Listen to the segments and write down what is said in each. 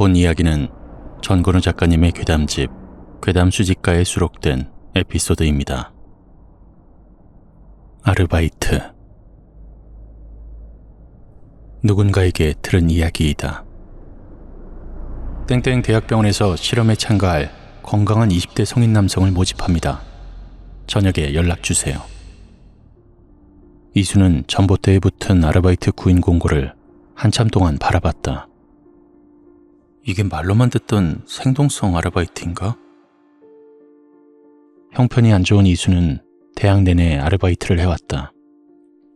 본 이야기는 전건우 작가님의 괴담집 괴담 수집가에 수록된 에피소드입니다. 아르바이트 누군가에게 들은 이야기이다. 땡땡 대학병원에서 실험에 참가할 건강한 20대 성인 남성을 모집합니다. 저녁에 연락 주세요. 이수는 전봇대에 붙은 아르바이트 구인 공고를 한참 동안 바라봤다. 이게 말로만 듣던 생동성 아르바이트인가? 형편이 안 좋은 이수는 대학 내내 아르바이트를 해왔다.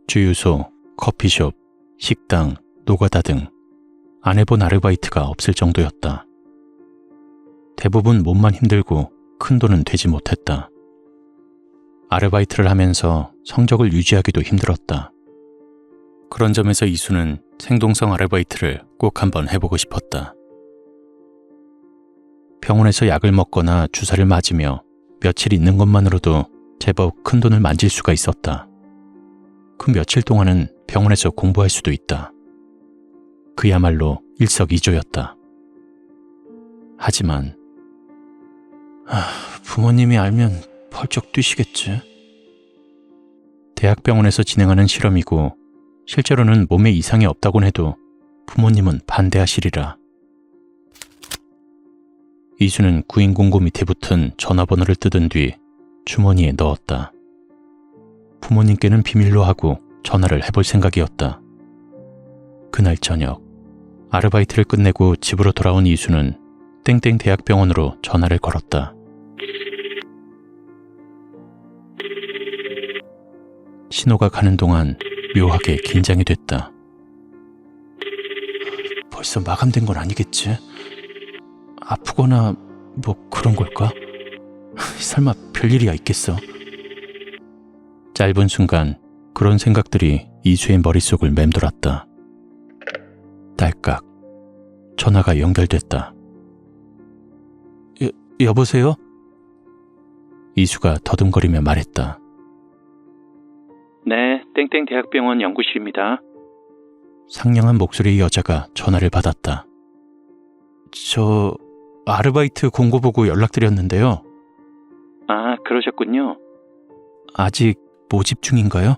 주유소, 커피숍, 식당, 노가다 등 안 해본 아르바이트가 없을 정도였다. 대부분 몸만 힘들고 큰 돈은 되지 못했다. 아르바이트를 하면서 성적을 유지하기도 힘들었다. 그런 점에서 이수는 생동성 아르바이트를 꼭 한번 해보고 싶었다. 병원에서 약을 먹거나 주사를 맞으며 며칠 있는 것만으로도 제법 큰 돈을 만질 수가 있었다. 그 며칠 동안은 병원에서 공부할 수도 있다. 그야말로 일석이조였다. 하지만 아, 부모님이 알면 펄쩍 뛰시겠지. 대학병원에서 진행하는 실험이고 실제로는 몸에 이상이 없다곤 해도 부모님은 반대하시리라. 이수는 구인 공고 밑에 붙은 전화번호를 뜯은 뒤 주머니에 넣었다. 부모님께는 비밀로 하고 전화를 해볼 생각이었다. 그날 저녁 아르바이트를 끝내고 집으로 돌아온 이수는 땡땡 대학병원으로 전화를 걸었다. 신호가 가는 동안 묘하게 긴장이 됐다. 벌써 마감된 건 아니겠지? 아프거나 뭐 그런 걸까? 설마 별일이야 있겠어? 짧은 순간 그런 생각들이 이수의 머릿속을 맴돌았다. 딸깍. 전화가 연결됐다. 여, 여보세요? 이수가 더듬거리며 말했다. 네, 땡땡 대학병원 연구실입니다. 상냥한 목소리의 여자가 전화를 받았다. 저 아르바이트 공고 보고 연락드렸는데요. 아, 그러셨군요. 아직 모집 중인가요?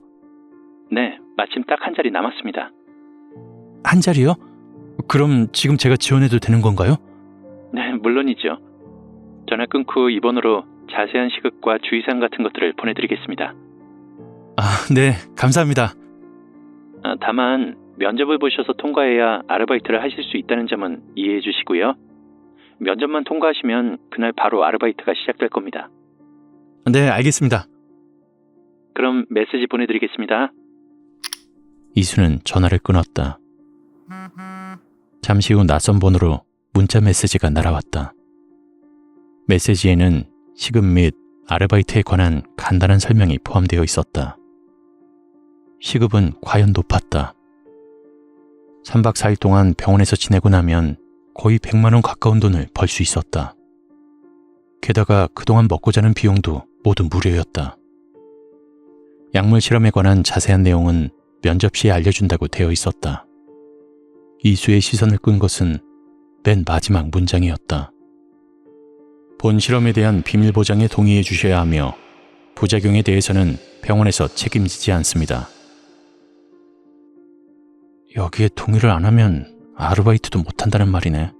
네, 마침 딱 한 자리 남았습니다. 한 자리요? 그럼 지금 제가 지원해도 되는 건가요? 네, 물론이죠. 전화 끊고 이번으로 자세한 시급과 주의사항 같은 것들을 보내드리겠습니다. 아, 네, 감사합니다. 아, 다만 면접을 보셔서 통과해야 아르바이트를 하실 수 있다는 점은 이해해 주시고요. 면접만 통과하시면 그날 바로 아르바이트가 시작될 겁니다. 네, 알겠습니다. 그럼 메시지 보내드리겠습니다. 이수는 전화를 끊었다. 잠시 후 낯선 번호로 문자 메시지가 날아왔다. 메시지에는 시급 및 아르바이트에 관한 간단한 설명이 포함되어 있었다. 시급은 과연 높았다. 3박 4일 동안 병원에서 지내고 나면 거의 100만 원 가까운 돈을 벌 수 있었다. 게다가 그동안 먹고 자는 비용도 모두 무료였다. 약물 실험에 관한 자세한 내용은 면접 시에 알려준다고 되어 있었다. 이수의 시선을 끈 것은 맨 마지막 문장이었다. 본 실험에 대한 비밀 보장에 동의해 주셔야 하며 부작용에 대해서는 병원에서 책임지지 않습니다. 여기에 동의를 안 하면 아르바이트도 못한다는 말이네.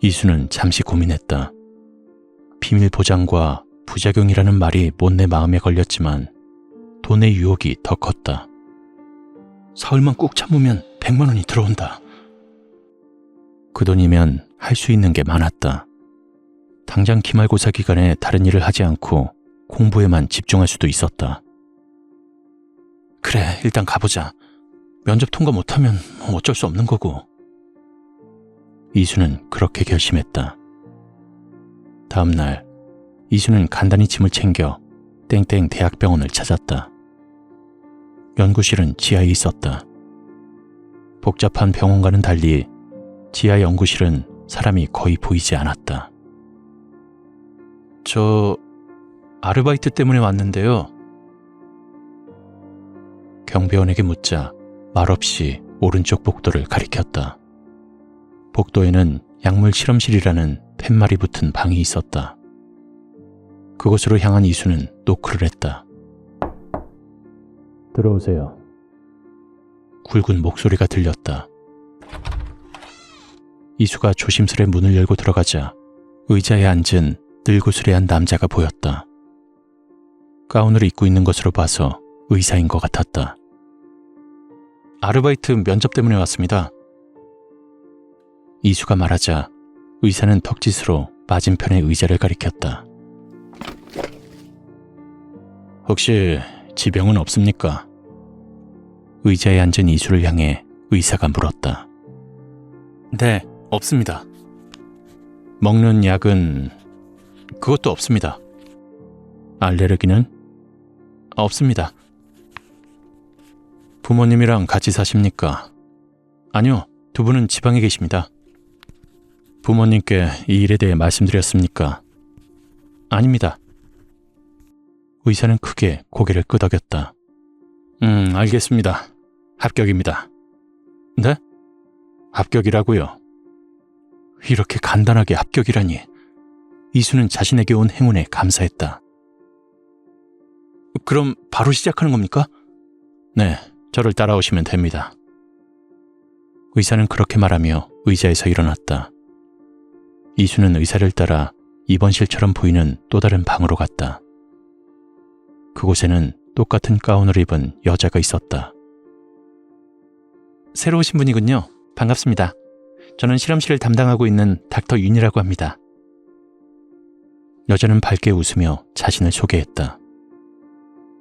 이수는 잠시 고민했다. 비밀 보장과 부작용이라는 말이 못내 마음에 걸렸지만 돈의 유혹이 더 컸다. 사흘만 꾹 참으면 100만 원이 들어온다. 그 돈이면 할 수 있는 게 많았다. 당장 기말고사 기간에 다른 일을 하지 않고 공부에만 집중할 수도 있었다. 그래, 일단 가보자. 면접 통과 못하면 어쩔 수 없는 거고. 이수는 그렇게 결심했다. 다음 날, 이수는 간단히 짐을 챙겨 땡땡 대학병원을 찾았다. 연구실은 지하에 있었다. 복잡한 병원과는 달리 지하 연구실은 사람이 거의 보이지 않았다. 저 아르바이트 때문에 왔는데요. 경비원에게 묻자 말없이 오른쪽 복도를 가리켰다. 복도에는 약물 실험실이라는 팻말이 붙은 방이 있었다. 그곳으로 향한 이수는 노크를 했다. 들어오세요. 굵은 목소리가 들렸다. 이수가 조심스레 문을 열고 들어가자 의자에 앉은 늙으스레한 남자가 보였다. 가운을 입고 있는 것으로 봐서 의사인 것 같았다. 아르바이트 면접 때문에 왔습니다. 이수가 말하자 의사는 턱짓으로 맞은편의 의자를 가리켰다. 혹시 지병은 없습니까? 의자에 앉은 이수를 향해 의사가 물었다. 네, 없습니다. 먹는 약은 그것도 없습니다. 알레르기는 없습니다. 부모님이랑 같이 사십니까? 아니요, 두 분은 지방에 계십니다. 부모님께 이 일에 대해 말씀드렸습니까? 아닙니다. 의사는 크게 고개를 끄덕였다. 음, 알겠습니다. 합격입니다. 네? 합격이라고요. 이렇게 간단하게 합격이라니. 이수는 자신에게 온 행운에 감사했다. 그럼 바로 시작하는 겁니까? 네, 저를 따라오시면 됩니다. 의사는 그렇게 말하며 의자에서 일어났다. 이수는 의사를 따라 입원실처럼 보이는 또 다른 방으로 갔다. 그곳에는 똑같은 가운을 입은 여자가 있었다. 새로 오신 분이군요. 반갑습니다. 저는 실험실을 담당하고 있는 닥터 윤이라고 합니다. 여자는 밝게 웃으며 자신을 소개했다.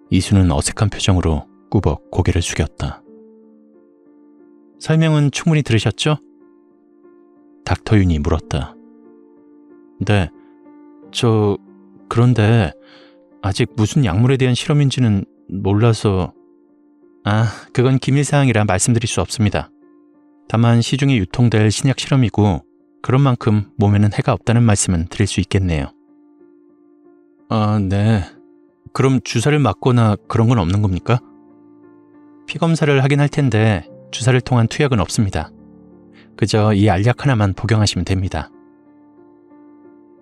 이수는 어색한 표정으로 꾸벅 고개를 숙였다. 설명은 충분히 들으셨죠? 닥터 윤이 물었다. 네, 저, 그런데 아직 무슨 약물에 대한 실험인지는 몰라서. 아, 그건 기밀사항이라 말씀드릴 수 없습니다. 다만 시중에 유통될 신약 실험이고 그런 만큼 몸에는 해가 없다는 말씀은 드릴 수 있겠네요. 아, 네. 그럼 주사를 맞거나 그런 건 없는 겁니까? 피 검사를 하긴 할 텐데 주사를 통한 투약은 없습니다. 그저 이 알약 하나만 복용하시면 됩니다.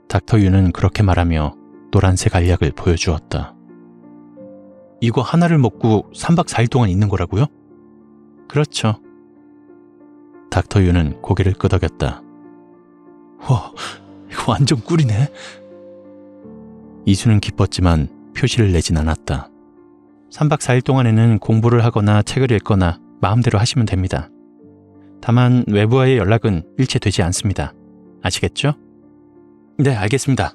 닥터 유는 그렇게 말하며 노란색 알약을 보여주었다. 이거 하나를 먹고 3박 4일 동안 있는 거라고요? 그렇죠. 닥터 유는 고개를 끄덕였다. 와, 이거 완전 꿀이네. 이수는 기뻤지만 표시를 내진 않았다. 3박 4일 동안에는 공부를 하거나 책을 읽거나 마음대로 하시면 됩니다. 다만 외부와의 연락은 일체 되지 않습니다. 아시겠죠? 네, 알겠습니다.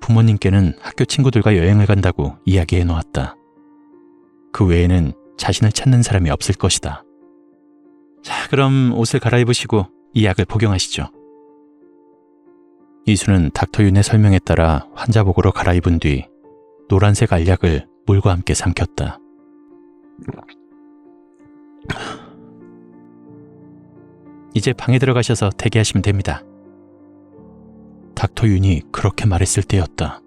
부모님께는 학교 친구들과 여행을 간다고 이야기해 놓았다. 그 외에는 자신을 찾는 사람이 없을 것이다. 자, 그럼 옷을 갈아입으시고 이 약을 복용하시죠. 이수는 닥터 윤의 설명에 따라 환자복으로 갈아입은 뒤 노란색 알약을 물과 함께 삼켰다. 이제 방에 들어가셔서 대기하시면 됩니다. 닥터 윤이 그렇게 말했을 때였다.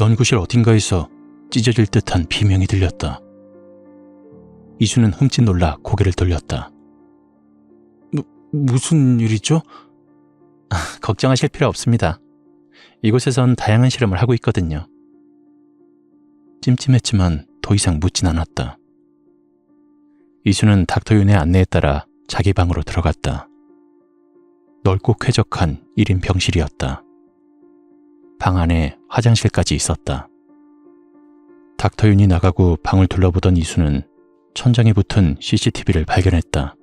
연구실 어딘가에서 찢어질 듯한 비명이 들렸다. 이수는 흠칫 놀라 고개를 돌렸다. 무, 무슨 일이죠? 아, 걱정하실 필요 없습니다. 이곳에선 다양한 실험을 하고 있거든요. 찜찜했지만 더 이상 묻진 않았다. 이수는 닥터 윤의 안내에 따라 자기 방으로 들어갔다. 넓고 쾌적한 1인 병실이었다. 방 안에 화장실까지 있었다. 닥터 윤이 나가고 방을 둘러보던 이수는 천장에 붙은 CCTV를 발견했다.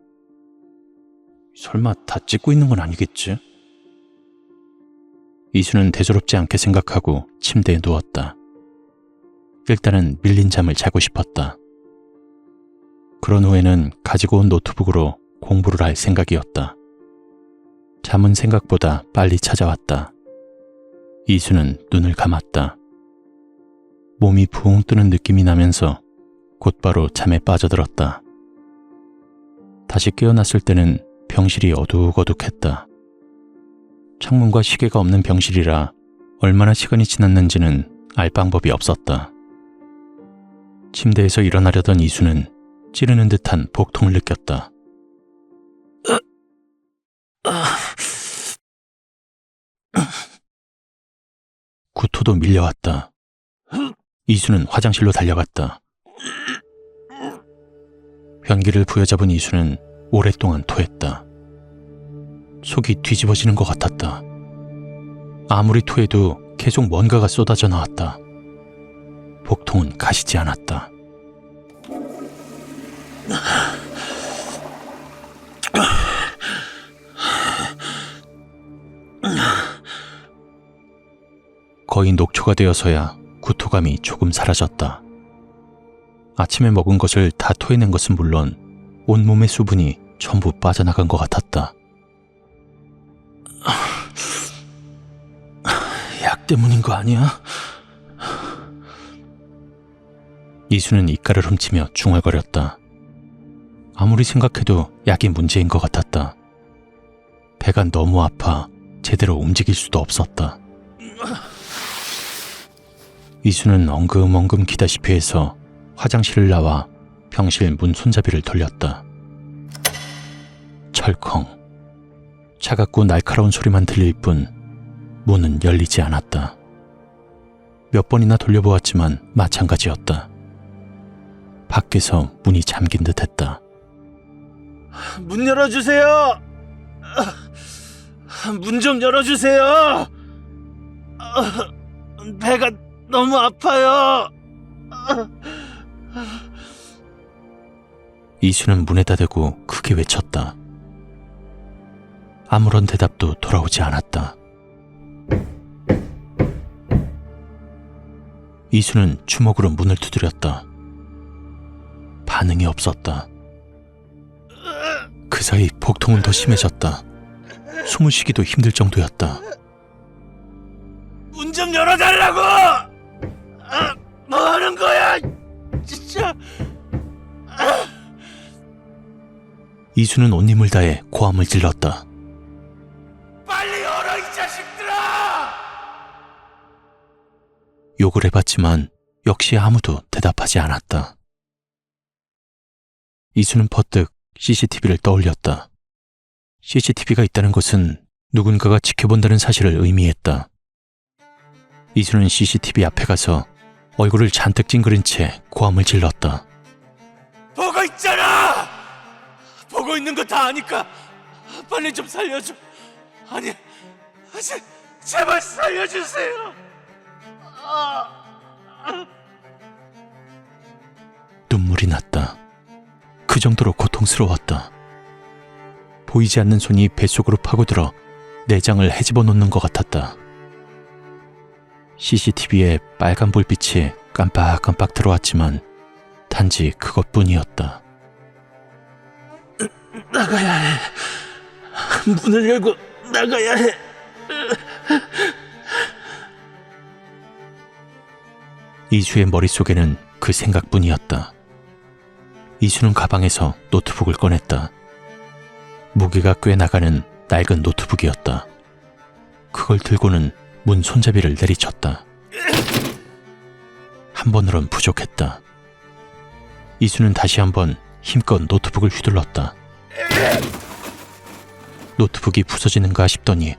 설마 다 찍고 있는 건 아니겠지? 이수는 대수롭지 않게 생각하고 침대에 누웠다. 일단은 밀린 잠을 자고 싶었다. 그런 후에는 가지고 온 노트북으로 공부를 할 생각이었다. 잠은 생각보다 빨리 찾아왔다. 이수는 눈을 감았다. 몸이 붕 뜨는 느낌이 나면서 곧바로 잠에 빠져들었다. 다시 깨어났을 때는 병실이 어둑어둑했다. 창문과 시계가 없는 병실이라 얼마나 시간이 지났는지는 알 방법이 없었다. 침대에서 일어나려던 이수는 찌르는 듯한 복통을 느꼈다. 구토도 밀려왔다. 이수는 화장실로 달려갔다. 변기를 부여잡은 이수는 오랫동안 토했다. 속이 뒤집어지는 것 같았다. 아무리 토해도 계속 뭔가가 쏟아져 나왔다. 복통은 가시지 않았다. 거의 녹초가 되어서야 구토감이 조금 사라졌다. 아침에 먹은 것을 다 토해낸 것은 물론 온몸의 수분이 전부 빠져나간 것 같았다. 약 때문인 거 아니야? 이수는 이가를 훔치며 중얼거렸다. 아무리 생각해도 약이 문제인 것 같았다. 배가 너무 아파 제대로 움직일 수도 없었다. 이수는 엉금엉금 기다시피 해서 화장실을 나와 병실 문 손잡이를 돌렸다. 철컹. 차갑고 날카로운 소리만 들릴 뿐 문은 열리지 않았다. 몇 번이나 돌려보았지만 마찬가지였다. 밖에서 문이 잠긴 듯 했다. 문 열어주세요. 문 좀 열어주세요. 배가 너무 아파요. 이수는 문에다 대고 크게 외쳤다. 아무런 대답도 돌아오지 않았다. 이수는 주먹으로 문을 두드렸다. 반응이 없었다. 그 사이 복통은 더 심해졌다. 숨을 쉬기도 힘들 정도였다. 문 좀 열어달라고. 아, 뭐 하는 거야? 진짜. 이수는 온 힘을 다해 고함을 질렀다. 욕을 해봤지만 역시 아무도 대답하지 않았다. 이수는 퍼뜩 CCTV를 떠올렸다. CCTV가 있다는 것은 누군가가 지켜본다는 사실을 의미했다. 이수는 CCTV 앞에 가서 얼굴을 잔뜩 찡그린 채 고함을 질렀다. 보고 있잖아. 보고 있는 거 다 아니까 빨리 좀 살려줘. 아니, 제, 제발 살려주세요. 눈물이 났다. 그 정도로 고통스러웠다. 보이지 않는 손이 뱃속으로 파고들어 내장을 헤집어 놓는 것 같았다. CCTV에 빨간 불빛이 깜빡깜빡 들어왔지만 단지 그것뿐이었다. 나가야 해. 문을 열고 나가야 해. 이수의 머릿속에는 그 생각뿐이었다. 이수는 가방에서 노트북을 꺼냈다. 무게가 꽤 나가는 낡은 노트북이었다. 그걸 들고는 문 손잡이를 내리쳤다. 한 번으론 부족했다. 이수는 다시 한번 힘껏 노트북을 휘둘렀다. 노트북이 부서지는가 싶더니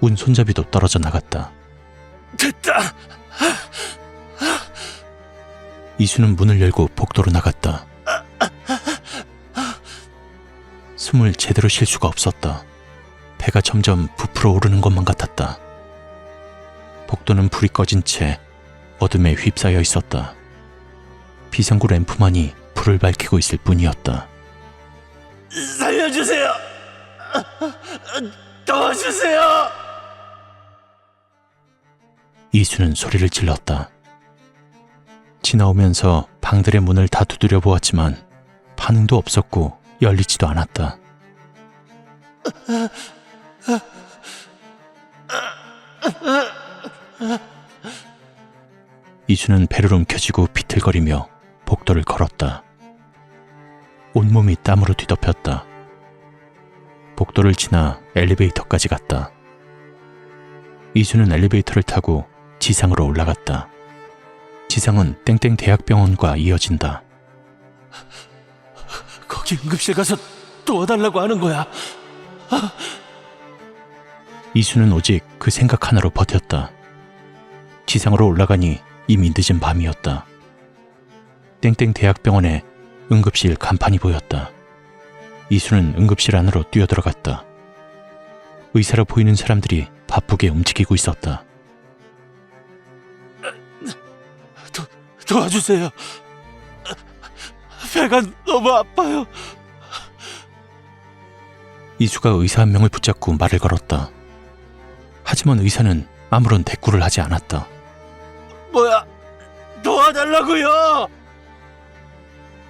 문 손잡이도 떨어져 나갔다. 됐다. 이수는 문을 열고 복도로 나갔다. 숨을 제대로 쉴 수가 없었다. 배가 점점 부풀어 오르는 것만 같았다. 복도는 불이 꺼진 채 어둠에 휩싸여 있었다. 비상구 램프만이 불을 밝히고 있을 뿐이었다. 살려주세요. 도와주세요. 이수는 소리를 질렀다. 지나오면서 방들의 문을 다 두드려 보았지만 반응도 없었고 열리지도 않았다. 이수는 배를 움켜쥐고 비틀거리며 복도를 걸었다. 온몸이 땀으로 뒤덮였다. 복도를 지나 엘리베이터까지 갔다. 이수는 엘리베이터를 타고 지상으로 올라갔다. 지상은 땡땡 대학병원과 이어진다. 거기 응급실 가서 도와달라고 하는 거야. 이수는 오직 그 생각 하나로 버텼다. 지상으로 올라가니 이미 늦은 밤이었다. 땡땡 대학병원에 응급실 간판이 보였다. 이수는 응급실 안으로 뛰어들어갔다. 의사로 보이는 사람들이 바쁘게 움직이고 있었다. 도와주세요. 배가 너무 아파요. 이수가 의사 한 명을 붙잡고 말을 걸었다. 하지만 의사는 아무런 대꾸를 하지 않았다. 뭐야? 도와달라고요.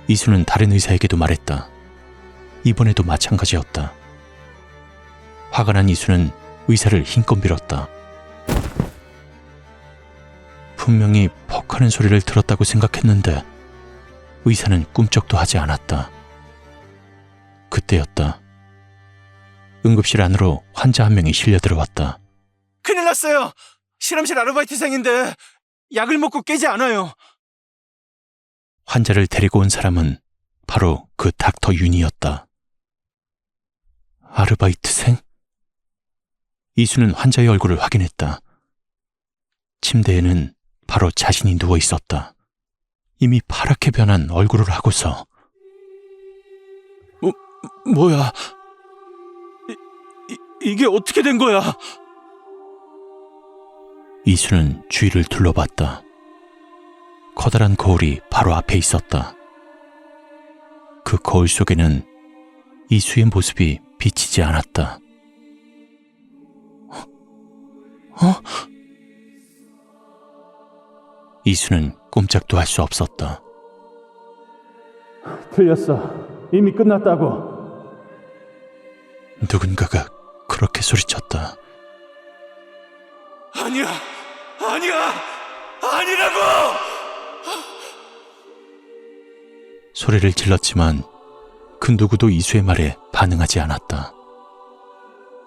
이수는 다른 의사에게도 말했다. 이번에도 마찬가지였다. 화가 난 이수는 의사를 힘껏 밀었다. 분명히 퍽 하는 소리를 들었다고 생각했는데 의사는 꿈쩍도 하지 않았다. 그때였다. 응급실 안으로 환자 한 명이 실려 들어왔다. 큰일 났어요. 실험실 아르바이트생인데 약을 먹고 깨지 않아요. 환자를 데리고 온 사람은 바로 그 닥터 윤이었다. 아르바이트생? 이수는 환자의 얼굴을 확인했다. 침대에는 바로 자신이 누워 있었다. 이미 파랗게 변한 얼굴을 하고서 뭐야? 이, 이, 이 게 어떻게 된 거야? 이수는 주위를 둘러봤다. 커다란 거울이 바로 앞에 있었다. 그 거울 속에는 이수의 모습이 비치지 않았다. 어? 이수는 꼼짝도 할 수 없었다. 틀렸어. 이미 끝났다고. 누군가가 그렇게 소리쳤다. 아니야. 아니야. 아니라고. 소리를 질렀지만 그 누구도 이수의 말에 반응하지 않았다.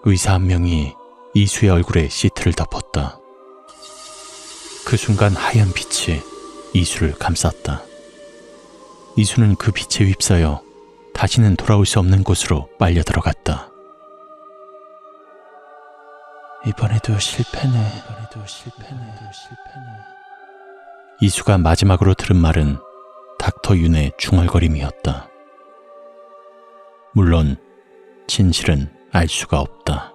의사 한 명이 이수의 얼굴에 시트를 덮었다. 그 순간 하얀 빛이 이수를 감쌌다. 이수는 그 빛에 휩싸여 다시는 돌아올 수 없는 곳으로 빨려 들어갔다. 이번에도 실패네. 이번에도 실패네. 이수가 마지막으로 들은 말은 닥터 윤의 중얼거림이었다. 물론 진실은 알 수가 없다.